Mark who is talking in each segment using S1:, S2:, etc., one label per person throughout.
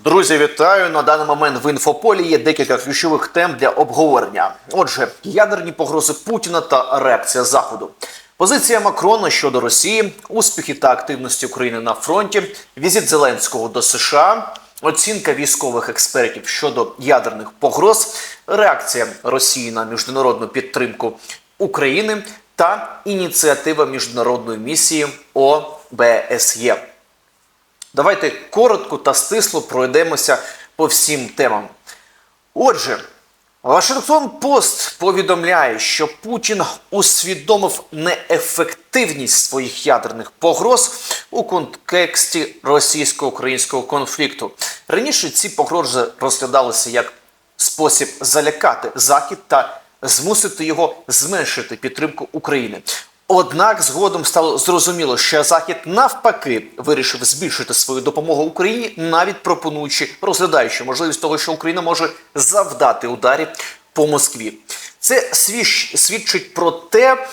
S1: Друзі, вітаю! На даний момент в інфополі є декілька ключових тем для обговорення. Отже, ядерні погрози Путіна та реакція Заходу. Позиція Макрона щодо Росії, успіхи та активності України на фронті, візит Зеленського до США, оцінка військових експертів щодо ядерних погроз, реакція Росії на міжнародну підтримку України та ініціатива міжнародної місії ОБСЄ. Давайте коротко та стисло пройдемося по всім темам. Отже, Вашингтон Пост повідомляє, що Путін усвідомив неефективність своїх ядерних погроз у контексті російсько-українського конфлікту. Раніше ці погрози розглядалися як спосіб залякати Захід та змусити його зменшити підтримку України. Однак згодом стало зрозуміло, що Захід навпаки вирішив збільшити свою допомогу Україні, навіть пропонуючи, розглядаючи можливість того, що Україна може завдати ударів по Москві. Це свідчить про те,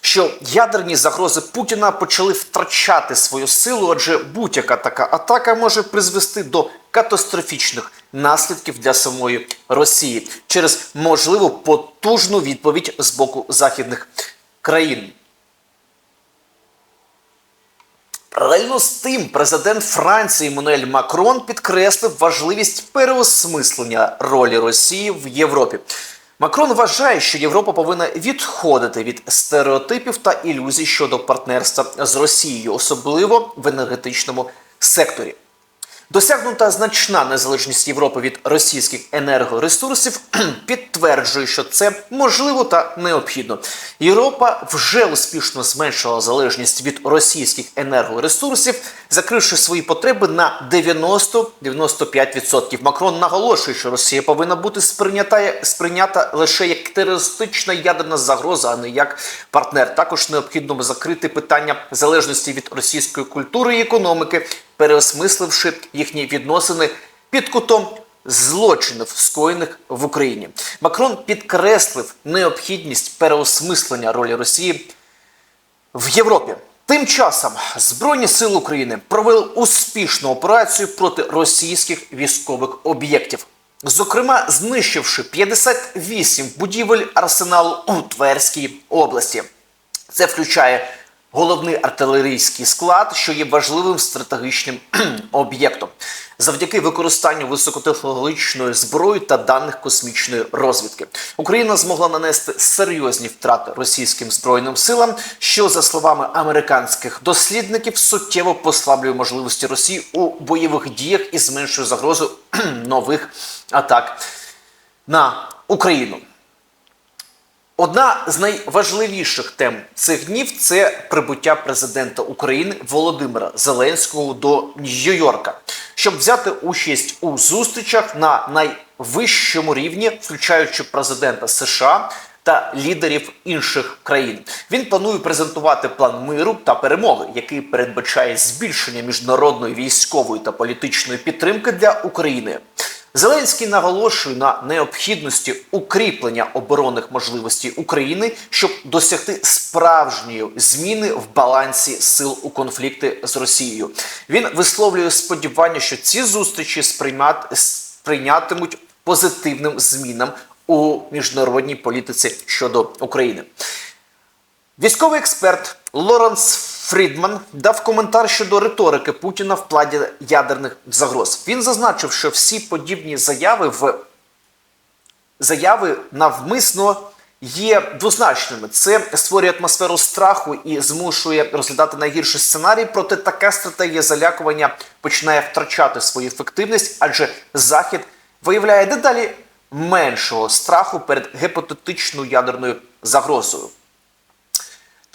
S1: що ядерні загрози Путіна почали втрачати свою силу, адже будь-яка така атака може призвести до катастрофічних наслідків для самої Росії через можливу потужну відповідь з боку західних країн. Паралельно з тим, президент Франції Мануель Макрон підкреслив важливість переосмислення ролі Росії в Європі. Макрон вважає, що Європа повинна відходити від стереотипів та ілюзій щодо партнерства з Росією, особливо в енергетичному секторі. Досягнута значна незалежність Європи від російських енергоресурсів підтверджує, що це можливо та необхідно. Європа вже успішно зменшила залежність від російських енергоресурсів, закривши свої потреби на 90-95%. Макрон наголошує, що Росія повинна бути сприйнята, сприйнята лише як терористична ядерна загроза, а не як партнер. Також необхідно закрити питання залежності від російської культури і економіки, переосмисливши їхні відносини під кутом злочинів, скоєних в Україні. Макрон підкреслив необхідність переосмислення ролі Росії в Європі. Тим часом Збройні сили України провели успішну операцію проти російських військових об'єктів, зокрема знищивши 58 будівель арсеналу у Тверській області. Це включає головний артилерійський склад, що є важливим стратегічним об'єктом, завдяки використанню високотехнологічної зброї та даних космічної розвідки. Україна змогла нанести серйозні втрати російським збройним силам, що, за словами американських дослідників, суттєво послаблює можливості Росії у бойових діях і зменшує загрозу нових атак на Україну. Одна з найважливіших тем цих днів це прибуття президента України Володимира Зеленського до Нью-Йорка, щоб взяти участь у зустрічах на найвищому рівні, включаючи президента США та лідерів інших країн. Він планує презентувати план миру та перемоги, який передбачає збільшення міжнародної військової та політичної підтримки для України. Зеленський наголошує на необхідності укріплення оборонних можливостей України, щоб досягти справжньої зміни в балансі сил у конфлікти з Росією. Він висловлює сподівання, що ці зустрічі сприймат... сприйнятимуть позитивним змінам у міжнародній політиці щодо України. Військовий експерт Лоренс Фрідман дав коментар щодо риторики Путіна в плані ядерних загроз. Він зазначив, що всі подібні заяви в заяви навмисно є двозначними. Це створює атмосферу страху і змушує розглядати найгірший сценарій. Проте така стратегія залякування починає втрачати свою ефективність, адже захід виявляє дедалі меншого страху перед гіпотетичною ядерною загрозою.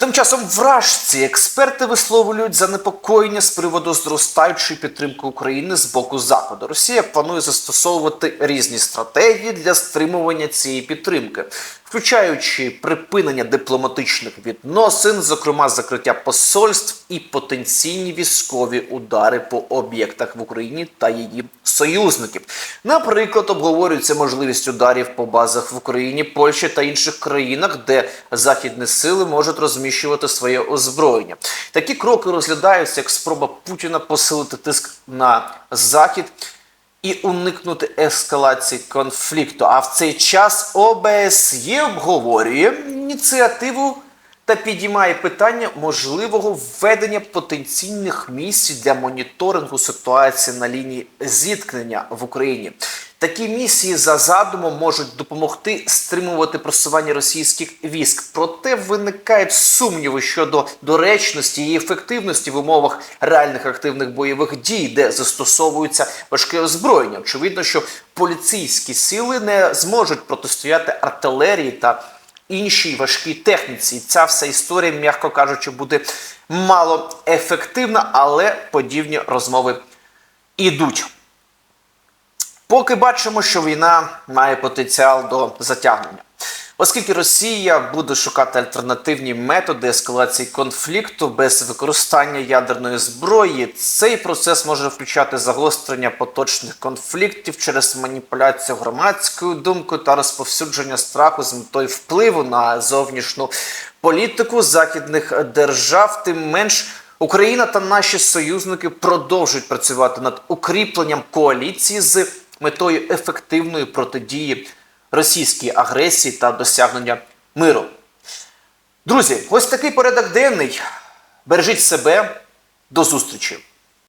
S1: Тим часом вражці експерти висловлюють занепокоєння з приводу зростаючої підтримки України з боку Заходу. Росія планує застосовувати різні стратегії для стримування цієї підтримки, включаючи припинення дипломатичних відносин, зокрема закриття посольств і потенційні військові удари по об'єктах в Україні та її союзників. Наприклад, обговорюється можливість ударів по базах в Україні, Польщі та інших країнах, де західні сили можуть розміщувати своє озброєння. Такі кроки розглядаються як спроба Путіна посилити тиск на захід і уникнути ескалації конфлікту. А в цей час ОБСЄ обговорює ініціативу та підіймає питання можливого введення потенційних місій для моніторингу ситуації на лінії зіткнення в Україні. Такі місії за задумом можуть допомогти стримувати просування російських військ. Проте виникають сумніви щодо доречності і ефективності в умовах реальних активних бойових дій, де застосовується важке озброєння. Очевидно, що поліцейські сили не зможуть протистояти артилерії та іншій важкій техніці. Ця вся історія, м'яко кажучи, буде мало ефективна, але подібні розмови ідуть. Поки бачимо, що війна має потенціал до затягнення. Оскільки Росія буде шукати альтернативні методи ескалації конфлікту без використання ядерної зброї, цей процес може включати загострення поточних конфліктів через маніпуляцію громадською думкою та розповсюдження страху з метою впливу на зовнішню політику західних держав, тим менш. Україна та наші союзники продовжують працювати над укріпленням коаліції з метою ефективної протидії російській агресії та досягнення миру. Друзі, ось такий порядок денний. Бережіть себе. До зустрічі!